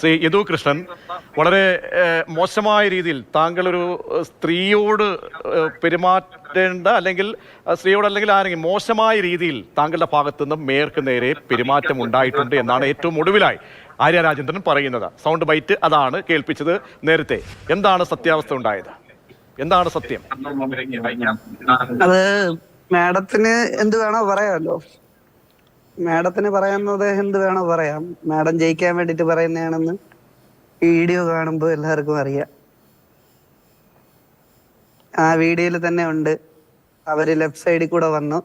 ശ്രീ യദു കൃഷ്ണൻ വളരെ മോശമായ രീതിയിൽ താങ്കൾ ഒരു സ്ത്രീയോട് പെരുമാറ്റേണ്ട അല്ലെങ്കിൽ സ്ത്രീയോട് അല്ലെങ്കിൽ ആരെങ്കിലും മോശമായ രീതിയിൽ താങ്കളുടെ ഭാഗത്തു നിന്നും മേയർക്ക് നേരെ പെരുമാറ്റം ഉണ്ടായിട്ടുണ്ട് എന്നാണ് ഏറ്റവും ഒടുവിലായി ആര്യ രാജേന്ദ്രൻ പറയുന്നത്. സൗണ്ട് ബൈറ്റ് അതാണ് കേൾപ്പിച്ചത് നേരത്തെ. എന്താണ് സത്യാവസ്ഥ ഉണ്ടായത്? എന്താണ് സത്യം? അത് മാഡത്തിന് എന്ത് വേണോ പറയാമല്ലോ. മാഡത്തിന് പറയാവുന്നത് എന്ത് വേണോ പറയാം. മാഡം ജയിക്കാൻ വേണ്ടിട്ട് പറയുന്നതാണെന്ന് വീഡിയോ കാണുമ്പോൾ എല്ലാവർക്കും അറിയാം. ആ വീഡിയോയിൽ തന്നെ ഉണ്ട്. അവർ ലെഫ്റ്റ് സൈഡിൽ കൂടെ വന്നു.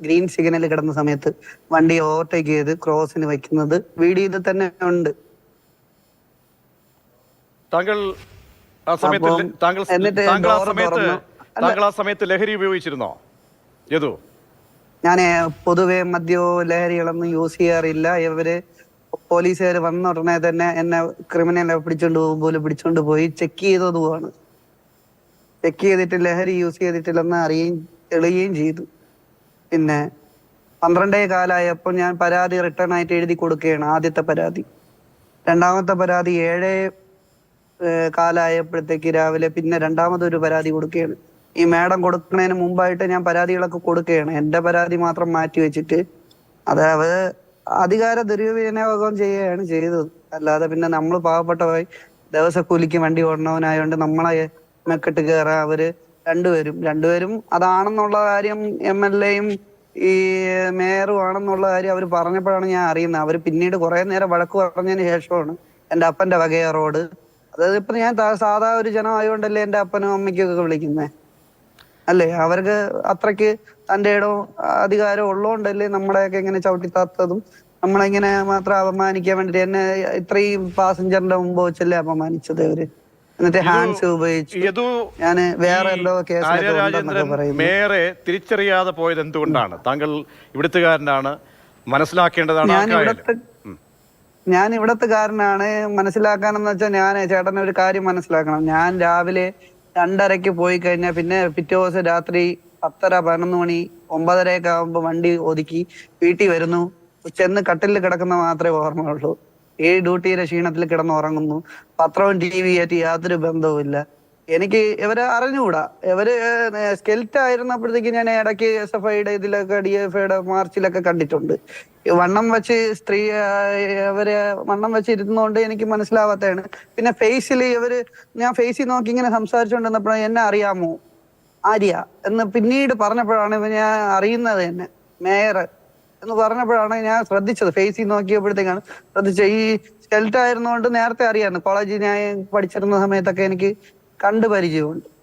ഗ്രീൻ സിഗ്നൽ കിടന്ന സമയത്ത് വണ്ടി ഓവർടേക്ക് ചെയ്ത് ക്രോസിന് വെക്കുന്നത് വീഡിയോയിൽ തന്നെ ഉണ്ട്. താങ്കൾ ആ സമയത്ത് താങ്കൾ എന്നിട്ട് താങ്കൾ ആ സമയത്ത് താങ്കൾ ആ സമയത്ത് ലഹരി ഉപയോഗിച്ചിരുന്നോ? യദു? ഞാൻ പൊതുവെ മദ്യോ ലഹരികളൊന്നും യൂസ് ചെയ്യാറില്ല. ഇവർ പോലീസുകാർ വന്ന ഉടനെ തന്നെ എന്നെ ക്രിമിനലെ പിടിച്ചോണ്ട് പോകും പോലെ പിടിച്ചോണ്ട് പോയി ചെക്ക് ചെയ്തതുമാണ് ചെക്ക് ചെയ്തിട്ട് ലഹരി യൂസ് ചെയ്തിട്ടില്ലെന്ന് അറിയുകയും തെളിയുകയും ചെയ്തു. പിന്നെ പന്ത്രണ്ടേ കാലായപ്പോൾ ഞാൻ പരാതി റിട്ടേൺ ആയിട്ട് എഴുതി കൊടുക്കുകയാണ് ആദ്യത്തെ പരാതി. രണ്ടാമത്തെ പരാതി ഏഴേ കാലമായപ്പോഴത്തേക്ക് രാവിലെ പിന്നെ രണ്ടാമതൊരു പരാതി കൊടുക്കുകയാണ്. ഈ മാഡം കൊടുക്കുന്നതിന് മുമ്പായിട്ട് ഞാൻ പരാതികളൊക്കെ കൊടുക്കുകയാണ്. എന്റെ പരാതി മാത്രം മാറ്റി വെച്ചിട്ട് അതായത് അധികാര ദുരുപയോഗം ചെയ്യുകയാണ് ചെയ്തത്. അല്ലാതെ പിന്നെ നമ്മൾ പാവപ്പെട്ടവരായി ദിവസക്കൂലിക്ക് വണ്ടി ഓടണവനായോണ്ട് നമ്മളെ മെക്കെട്ട് കയറാൻ അവർ രണ്ടുപേരും. രണ്ടുപേരും അതാണെന്നുള്ള കാര്യം എം എൽ എയും ഈ മേയറും ആണെന്നുള്ള കാര്യം അവർ പറഞ്ഞപ്പോഴാണ് ഞാൻ അറിയുന്നത്. അവർ പിന്നീട് കുറെ നേരം വഴക്ക് പറഞ്ഞതിന് ശേഷമാണ് എന്റെ അപ്പന്റെ വകയ റോഡ്. അതായത് ഇപ്പൊ ഞാൻ സാധാ ഒരു ജനമായതുകൊണ്ടല്ലേ എന്റെ അപ്പനും അമ്മയ്ക്കും ഒക്കെ വിളിക്കുന്നേ. അല്ലേ? അവർക്ക് അത്രയ്ക്ക് തന്റെ ഇടവും അധികാരം ഉള്ളതുകൊണ്ടല്ലേ നമ്മളെയൊക്കെ ഇങ്ങനെ ചവിട്ടിത്താത്തതും നമ്മളെങ്ങനെ മാത്രം അപമാനിക്കാൻ വേണ്ടിട്ട് എന്നെ ഇത്രയും പാസഞ്ചറിന്റെ മുമ്പ് വെച്ചല്ലേ അപമാനിച്ചത് അവർ എന്നിട്ട് ഹാൻഡ്സ് ഉപയോഗിച്ചു. ഞാൻ വേറെ എന്തോ മേയറെ തിരിച്ചറിയാതെ പോയത് എന്തുകൊണ്ടാണ്? താങ്കൾ ഇവിടുത്തുകാരനാണ് മനസ്സിലാക്കേണ്ടതാണ് ഞാൻ. ഇവിടത്തെ ഞാൻ ഇവിടത്തുകാരനാണ് മനസ്സിലാക്കാനെന്ന് വെച്ചാൽ ഞാൻ ചേട്ടനെ ഒരു കാര്യം മനസ്സിലാക്കണം. ഞാൻ രാവിലെ രണ്ടരയ്ക്ക് പോയി കഴിഞ്ഞാൽ പിന്നെ പിറ്റേ ദിവസം രാത്രി പത്തര പതിനൊന്ന് മണി ഒമ്പതരയൊക്കെ ആകുമ്പോൾ വണ്ടി ഒതുക്കി വീട്ടിൽ വരുന്നു. ചെന്ന് കട്ടിലിൽ കിടക്കുന്ന മാത്രമേ ഓർമ്മയുള്ളൂ. ഈ ഡ്യൂട്ടിയുടെ ക്ഷീണത്തിൽ കിടന്ന് ഉറങ്ങുന്നു പത്രവും ടി വി ആയിട്ട് യാതൊരു ബന്ധവുമില്ല. എനിക്ക് ഇവരെ അറിഞ്ഞുകൂടാ. ഇവർ സ്കെൽറ്റ് ആയിരുന്നപ്പോഴത്തേക്ക് ഞാൻ ഇടയ്ക്ക് എസ് എഫ് ഐയുടെ ഇതിലൊക്കെ ഡി എഫ് ഐയുടെ മാർച്ചിലൊക്കെ കണ്ടിട്ടുണ്ട്. വണ്ണം വെച്ച് സ്ത്രീ അവർ വണ്ണം വെച്ച് ഇരുന്നോണ്ട് എനിക്ക് മനസ്സിലാവാത്തതാണ്. പിന്നെ ഫേസിൽ ഇവർ ഞാൻ ഫേസിൽ നോക്കി ഇങ്ങനെ സംസാരിച്ചുകൊണ്ടിരുന്നപ്പോഴാണ് എന്നെ അറിയാമോ? ആര്യ എന്ന് പിന്നീട് പറഞ്ഞപ്പോഴാണ് ഞാൻ അറിയുന്നത് എന്നെ. മേയർ എന്ന് പറഞ്ഞപ്പോഴാണ് ഞാൻ ശ്രദ്ധിച്ചത്. ഫേസിൽ നോക്കിയപ്പോഴത്തേക്കാണ് ശ്രദ്ധിച്ചത്. ഈ സ്കെൽറ്റ് ആയിരുന്നോണ്ട് നേരത്തെ അറിയാമായിരുന്നു. കോളേജിൽ ഞാൻ പഠിച്ചിരുന്ന സമയത്തൊക്കെ എനിക്ക് കണ്ടു പരിചയമുണ്ട്.